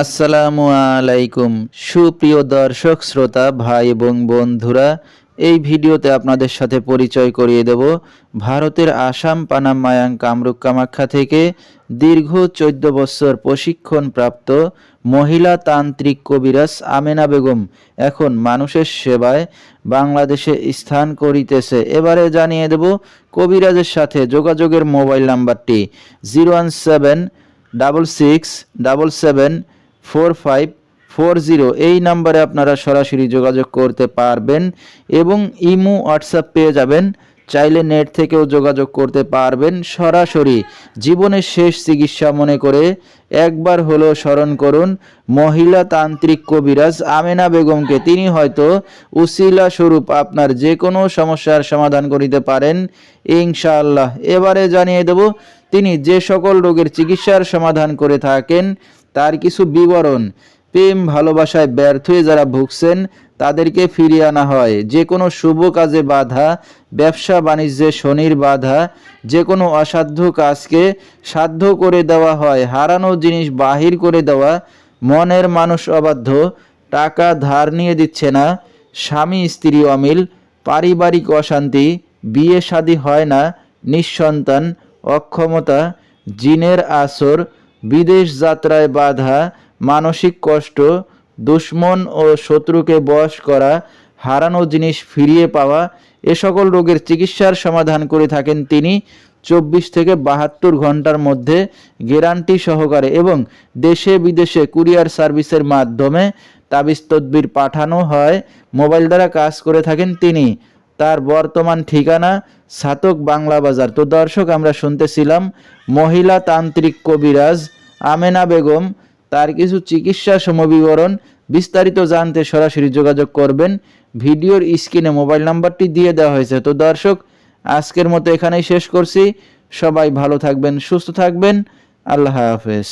আসসালামু আলাইকুম। সুপ্রিয় দর্শক, শ্রোতা, ভাই এবং বন্ধুরা, এই ভিডিওতে আপনাদের সাথে পরিচয় করিয়ে দেব ভারতের আসাম, পানাম, মায়াং, কামরূপ, কামাখ্যা থেকে দীর্ঘ চোদ্দ বছর প্রশিক্ষণপ্রাপ্ত মহিলা তান্ত্রিক কবিরাজ আমেনা বেগম এখন মানুষের সেবায় বাংলাদেশে স্থান করিতেছে। এবারে জানিয়ে দেব কবিরাজের সাথে যোগাযোগের মোবাইল নাম্বারটি zero one seven double six double seven four five four zero এই নাম্বারে আপনারা সরাসরি যোগাযোগ করতে পারবেন এবং ইমো হোয়াটসঅ্যাপ পেয়ে যাবেন। চাইলে নেট থেকেও যোগাযোগ করতে পারবেন সরাসরি। জীবনের শেষ চিকিৎসা মনে করে একবার হলো স্মরণ করুন, মহিলা তান্ত্রিক কবিরাজ আমেনা বেগমকে। তিনি হয়তো উসিলা স্বরূপ আপনার যে কোনো সমস্যার সমাধান করিতে পারেন, ইনশাআল্লাহ। এবারে জানিয়ে দেব তিনি যে সকল রোগের চিকিৎসার সমাধান করে থাকেন, তার কিছু বিবরণ, প্রেম ভালোবাসায় ব্যর্থ হয়ে যারা ভুগছেন, তাদেরকে ফিরিয়ে আনা হয়। যে কোনো শুভ কাজে বাধা, ব্যবসা বাণিজ্যে শনির বাধা, যে কোনো অসাধ্য কাজকে সাধ্য করে দেওয়া হয়, হারানো জিনিস বাহির করে দেওয়া, মনের মানুষ অবাধ্য, টাকা ধার নিয়ে দিচ্ছে না, স্বামী, স্ত্রী অমিল, পারিবারিক অশান্তি, বিয়ে শাদী হয় না, নিঃসন্তান অক্ষমতা, জিনের আসর, বিদেশ যাত্রায় বাধা, মানসিক কষ্ট, দুশ্মন ও শত্রুকে বশ করা, হারানো জিনিস ফিরিয়ে পাওয়া, এ সকল রোগের চিকিৎসার সমাধান করে থাকেন তিনি চব্বিশ থেকে বাহাত্তর ঘণ্টার মধ্যে গ্যারান্টি সহকারে এবং দেশে বিদেশে কুরিয়ার সার্ভিসের মাধ্যমে তাবিজ তদবির পাঠানো হয়, মোবাইল দ্বারা কাজ করে থাকেন তিনি। তার বর্তমান ঠিকানা সাতক বাংলা বাজার। তো দর্শক, আমরা শুনতেছিলাম মহিলা তান্ত্রিক কবিরাজ আমেনা বেগম, তার কিছু চিকিৎসা সমবিবরণ বিস্তারিত জানতে সরাসরি যোগাযোগ করবেন। ভিডিওর স্ক্রিনে মোবাইল নাম্বারটি দিয়ে দেওয়া হয়েছে। তো দর্শক, আজকের মতো এখানেই শেষ করছি। সবাই ভালো থাকবেন, সুস্থ থাকবেন। আল্লাহ হাফেজ।